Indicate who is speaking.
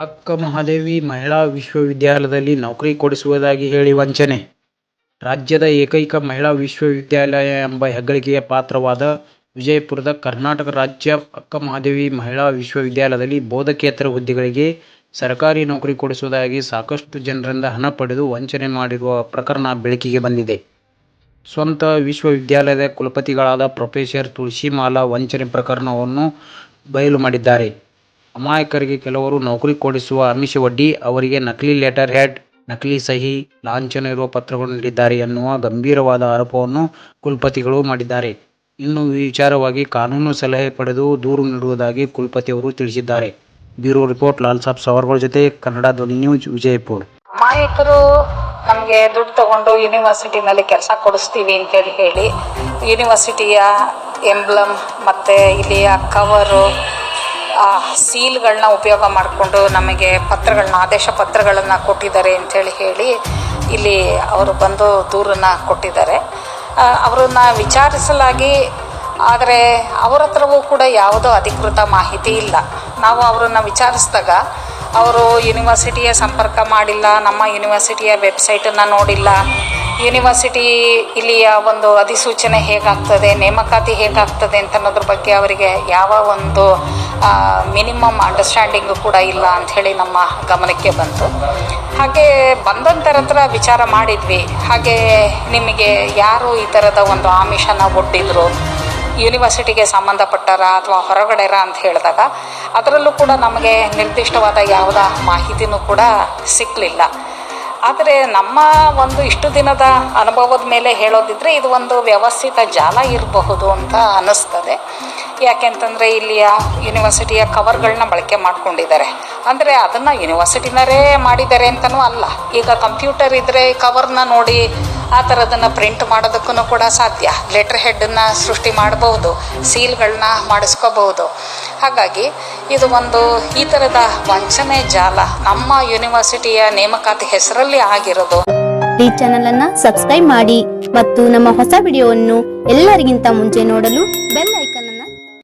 Speaker 1: ಅಕ್ಕ ಮಹಾದೇವಿ ಮಹಿಳಾ ವಿಶ್ವವಿದ್ಯಾಲಯದಲ್ಲಿ ನೌಕರಿ ಕೊಡಿಸುವುದಾಗಿ ಹೇಳಿ ವಂಚನೆ. ರಾಜ್ಯದ ಏಕೈಕ ಮಹಿಳಾ ವಿಶ್ವವಿದ್ಯಾಲಯ ಎಂಬ ಹೆಗ್ಗಳಿಕೆಯ ಪಾತ್ರವಾದ ವಿಜಯಪುರದ ಕರ್ನಾಟಕ ರಾಜ್ಯ ಅಕ್ಕಮಹಾದೇವಿ ಮಹಿಳಾ ವಿಶ್ವವಿದ್ಯಾಲಯದಲ್ಲಿ ಬೋಧಕೇತರ ಹುದ್ದೆಗಳಿಗೆ ಸರ್ಕಾರಿ ನೌಕರಿ ಕೊಡಿಸುವುದಾಗಿ ಸಾಕಷ್ಟು ಜನರಿಂದ ಹಣ ಪಡೆದು ವಂಚನೆ ಮಾಡಿರುವ ಪ್ರಕರಣ ಬೆಳಕಿಗೆ ಬಂದಿದೆ. ಸ್ವಂತ ವಿಶ್ವವಿದ್ಯಾಲಯದ ಕುಲಪತಿಗಳಾದ ಪ್ರೊಫೆಸರ್ ತುಳಸಿಮಾಲಾ ವಂಚನೆ ಪ್ರಕರಣವನ್ನು ಬಯಲು ಮಾಡಿದ್ದಾರೆ. ಅಮಾಯಕರಿಗೆ ಕೆಲವರು ನೌಕರಿ ಕೊಡಿಸುವ ಆಮಿಷವೊಡ್ಡಿ ಅವರಿಗೆ ನಕಲಿ ಲೆಟರ್ ಹೆಡ್, ನಕಲಿ ಸಹಿ, ಲಾಂಛನ ಇರುವ ಪತ್ರಗಳನ್ನು ನೀಡಿದ್ದಾರೆ ಎನ್ನುವ ಗಂಭೀರವಾದ ಆರೋಪವನ್ನು ಕುಲಪತಿಗಳು ಮಾಡಿದ್ದಾರೆ. ಇನ್ನು ಈ ವಿಚಾರವಾಗಿ ಕಾನೂನು ಸಲಹೆ ಪಡೆದು ದೂರು ನೀಡುವುದಾಗಿ ಕುಲಪತಿಯವರು ತಿಳಿಸಿದ್ದಾರೆ. ಬ್ಯೂರೋ ರಿಪೋರ್ಟ್ ಲಾಲ್ಸಾಬ್ ಸವರ್ಗಳ ಜೊತೆ ಕನ್ನಡ ಧ್ವನಿ ನ್ಯೂಸ್, ವಿಜಯಪುರ.
Speaker 2: ಮಾಯಕರು ನಮಗೆ ದುಡ್ಡು ತಗೊಂಡು ಯೂನಿವರ್ಸಿಟಿನಲ್ಲಿ ಕೆಲಸ ಕೊಡಿಸ್ತೀವಿ ಅಂತ ಹೇಳಿ ಯೂನಿವರ್ಸಿಟಿಯ ಎಂಬ್ಲಮ್ ಮತ್ತು ಇಲ್ಲಿಯ ಕವರು ಸೀಲ್ಗಳನ್ನ ಉಪಯೋಗ ಮಾಡಿಕೊಂಡು ನಮಗೆ ಪತ್ರಗಳನ್ನ, ಆದೇಶ ಪತ್ರಗಳನ್ನು ಕೊಟ್ಟಿದ್ದಾರೆ ಅಂಥೇಳಿ ಹೇಳಿ ಇಲ್ಲಿ ಅವರು ಬಂದು ದೂರನ್ನು ಕೊಟ್ಟಿದ್ದಾರೆ. ಅವರನ್ನು ವಿಚಾರಿಸಲಾಗಿ, ಆದರೆ ಅವರ ಹತ್ರವೂ ಕೂಡ ಯಾವುದೋ ಅಧಿಕೃತ ಮಾಹಿತಿ ಇಲ್ಲ. ನಾವು ಅವರನ್ನು ವಿಚಾರಿಸಿದಾಗ ಅವರು ಯೂನಿವರ್ಸಿಟಿಯ ಸಂಪರ್ಕ ಮಾಡಿಲ್ಲ, ನಮ್ಮ ಯೂನಿವರ್ಸಿಟಿಯ ವೆಬ್ಸೈಟನ್ನು ನೋಡಿಲ್ಲ ಯೂನಿವರ್ಸಿಟಿ ಇಲ್ಲಿಯ ಒಂದು ಅಧಿಸೂಚನೆ ಹೇಗಾಗ್ತದೆ, ನೇಮಕಾತಿ ಹೇಗಾಗ್ತದೆ ಅಂತ ಅನ್ನೋದ್ರ ಬಗ್ಗೆ ಅವರಿಗೆ ಯಾವ ಒಂದು ಮಿನಿಮಮ್ ಅಂಡರ್ಸ್ಟ್ಯಾಂಡಿಂಗು ಕೂಡ ಇಲ್ಲ ಅಂಥೇಳಿ ನಮ್ಮ ಗಮನಕ್ಕೆ ಬಂತು. ಹಾಗೆ ಬಂದಂಥರ ಹತ್ರ ವಿಚಾರ ಮಾಡಿದ್ವಿ. ಹಾಗೆ ನಿಮಗೆ ಯಾರು ಈ ಥರದ ಒಂದು ಆಮಿಷನ ಒಡ್ಡಿದ್ರು? ಯೂನಿವರ್ಸಿಟಿಗೆ ಸಂಬಂಧಪಟ್ಟರ ಅಥವಾ ಹೊರಗಡೆರ ಅಂತ ಹೇಳಿದಾಗ ಅದರಲ್ಲೂ ಕೂಡ ನಮಗೆ ನಿರ್ದಿಷ್ಟವಾದ ಯಾವುದ ಮಾಹಿತಿನೂ ಕೂಡ ಸಿಕ್ಕಲಿಲ್ಲ ಆದರೆ ನಮ್ಮ ಒಂದು ಇಷ್ಟು ದಿನದ ಅನುಭವದ ಮೇಲೆ ಹೇಳೋದಿದ್ರೆ ಇದು ಒಂದು ವ್ಯವಸ್ಥಿತ ಜಾಲ ಇರಬಹುದು ಅಂತ ಅನ್ನಿಸ್ತದೆ. ಯಾಕೆಂತಂದರೆ ಇಲ್ಲಿಯ ಯೂನಿವರ್ಸಿಟಿಯ ಕವರ್ಗಳನ್ನ ಬಳಕೆ ಮಾಡ್ಕೊಂಡಿದ್ದಾರೆ. ಅಂದರೆ ಅದನ್ನು ಯೂನಿವರ್ಸಿಟಿನರೇ ಮಾಡಿದ್ದಾರೆ ಅಂತಲೂ ಅಲ್ಲ. ಈಗ ಕಂಪ್ಯೂಟರ್ ಇದ್ದರೆ ಕವರ್ನ ನೋಡಿ ಆ ಥರದನ್ನು ಪ್ರಿಂಟ್ ಮಾಡೋದಕ್ಕೂ ಕೂಡ ಸಾಧ್ಯ. ಲೆಟ್ರ್ ಹೆಡ್ಡನ್ನು ಸೃಷ್ಟಿ ಮಾಡಬಹುದು ಸೀಲ್ಗಳನ್ನ ಮಾಡಿಸ್ಕೋಬಹುದು. ಹಾಗಾಗಿ ಇದು ಒಂದು ಈ ಥರದ ವಂಚನೆ ಜಾಲ. ನಮ್ಮ ಯೂನಿವರ್ಸಿಟಿಯ ನೇಮಕಾತಿ ಹೆಸರಲ್ಲಿ ಆಗಿರೋದು.
Speaker 3: ಈ ಚಾನೆಲ್ ಅನ್ನ ಸಬ್ಸ್ಕ್ರೈಬ್ ಮಾಡಿ ಮತ್ತು ನಮ್ಮ ಹೊಸ ವಿಡಿಯೋವನ್ನು ಎಲ್ಲರಿಗಿಂತ ಮುಂಚೆ ನೋಡಲು ಬೆಲ್